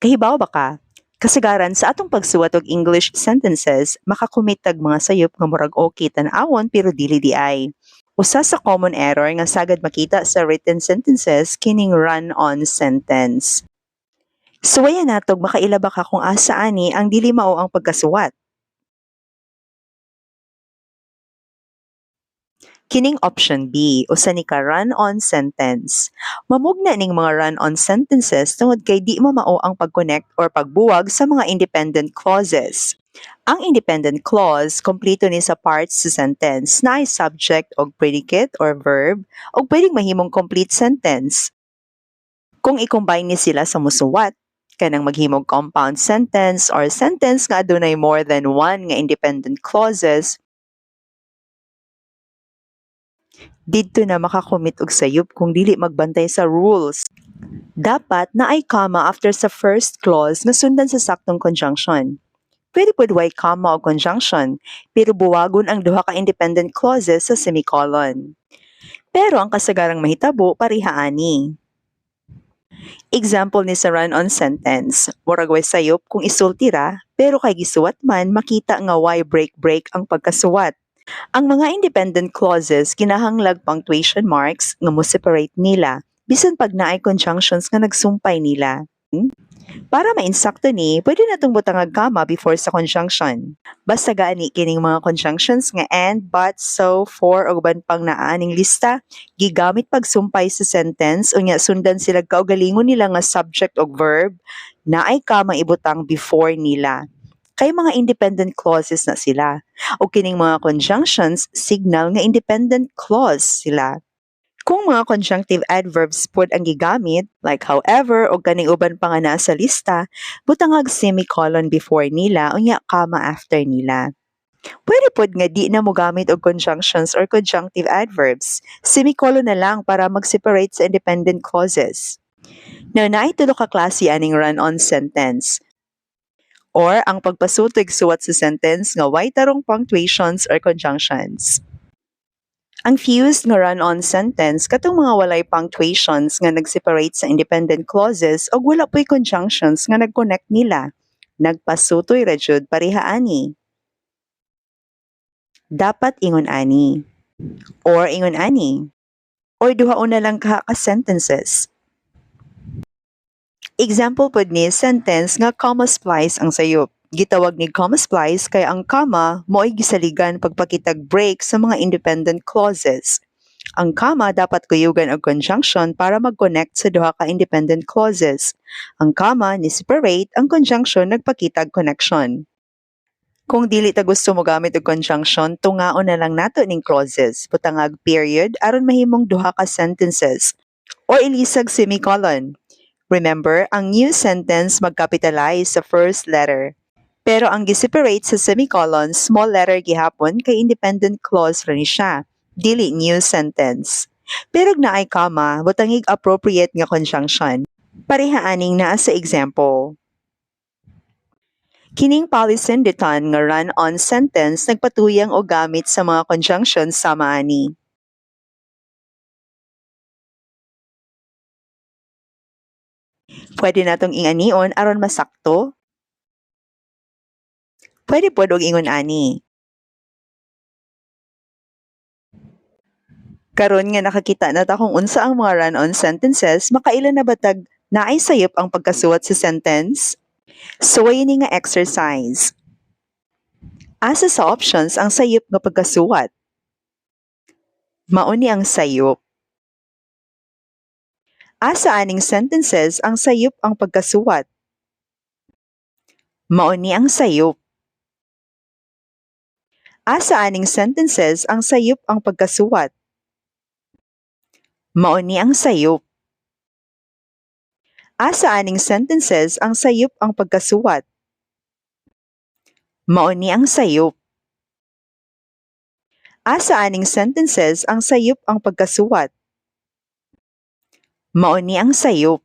Kahibaw ba ka? Kasagaran sa atong pagsuwat og English sentences, makakumit tag mga sayop nga murag okay tan-awon pero dili di ay. Usa sa common error nga sagad makita sa written sentences kining run-on sentence. Suwaya natog makailaba ka kung asa ani ang dili mao ang pagkasuwat. Kining option B, usa ni ka run-on sentence. Mamugna ning mga run-on sentences tungod kay di mo mao ang pag-connect or pagbuwag sa mga independent clauses. Ang independent clause, kompleto ni sa parts sa sentence na ay subject o predicate or verb o pwedeng mahimong complete sentence. Kung i-combine ni sila sa musuwat, kanang maghimog compound sentence or sentence nga adunay more than one nga independent clauses, didto na makakomit og sayop kung dili magbantay sa rules. Dapat na ay comma after sa first clause nga sundan sa saktong conjunction. Pwede pod way comma o conjunction, pero buwagon ang duha ka independent clauses sa semicolon. Pero ang kasagarang mahitabo pareha ani. Example ni sa run-on sentence, murag way sayop kung isulti ra, pero kay gisuwat man makita nga why break-break ang pagkasuwat. Ang mga independent clauses kinahanglag punctuation marks nga mo separate nila bisan pag naay conjunctions nga nagsumpay nila. Hmm? Para mainsakto ni, pwede natong butangag comma before sa conjunction. Basta gani kining mga conjunctions nga and, but, so, for, o ban pang naaning lista, gigamit pagsumpay sa sentence unya sundan sila kaugalingon nila nga subject o verb na ay comma ibutang before nila kay mga independent clauses na sila. O kining mga conjunctions, signal nga independent clause sila. Kung mga conjunctive adverbs pod ang gigamit, like however o kaning uban pa nga nasa lista, butangag semicolon before nila unya comma after nila. Pwede pod nga di na mo gamit og conjunctions or conjunctive adverbs. Semicolon na lang para mag-separate sa independent clauses. Now, naay tulo ka klase aning run-on sentence or ang pagpasutig suwat sa sentence nga way tarong punctuations or conjunctions. Ang fused nga run-on sentence katong mga walay punctuations nga nag-separate sa independent clauses o wala po'y conjunctions nga nag-connect nila. Nagpasutoy ra jud pareha ani. Dapat ingon ani or ingon ani or duha na lang ka sentences Example pod ni sentence nga comma splice ang sayop. Gitawag ni comma splice kay ang comma mo'y gisaligan pagpakitag break sa mga independent clauses. Ang comma dapat kuyugan og conjunction para mag-connect sa duha ka independent clauses. Ang comma ni separate ang conjunction nagpakitag connection. Kung dili ta gusto mo gamit og conjunction, tungaon na lang nato ning clauses, butangag period aron mahimong duha ka sentences o ilisag semicolon. Remember, ang new sentence mag-capitalize sa first letter. Pero ang gi-separate sa semicolon, small letter gihapon kay independent clause ra ni siya. Dili new sentence. Pero na ay comma, butangig appropriate nga conjunction. Pareha aning naa sa example. Kining polysyndicon nga run-on sentence nagpatuyang o gamit sa mga conjunctions sama ani. Pwede natong inganion aron masakto. Pwede pod og ingon ani. Karon nga nakakita na ta kung unsa ang mga run-on sentences, makailan na batag naay sayop ang pagkasuwat sa sentence? So ini nga exercise. Asa sa options ang sayop nga pagkasuwat? Mao ni ang sayop. Asa aning sentences ang sayop ang pagkasuwat? Mao ni ang sayop. Asa aning sentences ang sayop ang pagkasuwat? Mao ni ang sayop. Asa aning sentences ang sayop ang pagkasuwat? Mao ni ang sayop. Asa aning sentences ang sayop ang pagkasuwat? Mao ni ang sayop.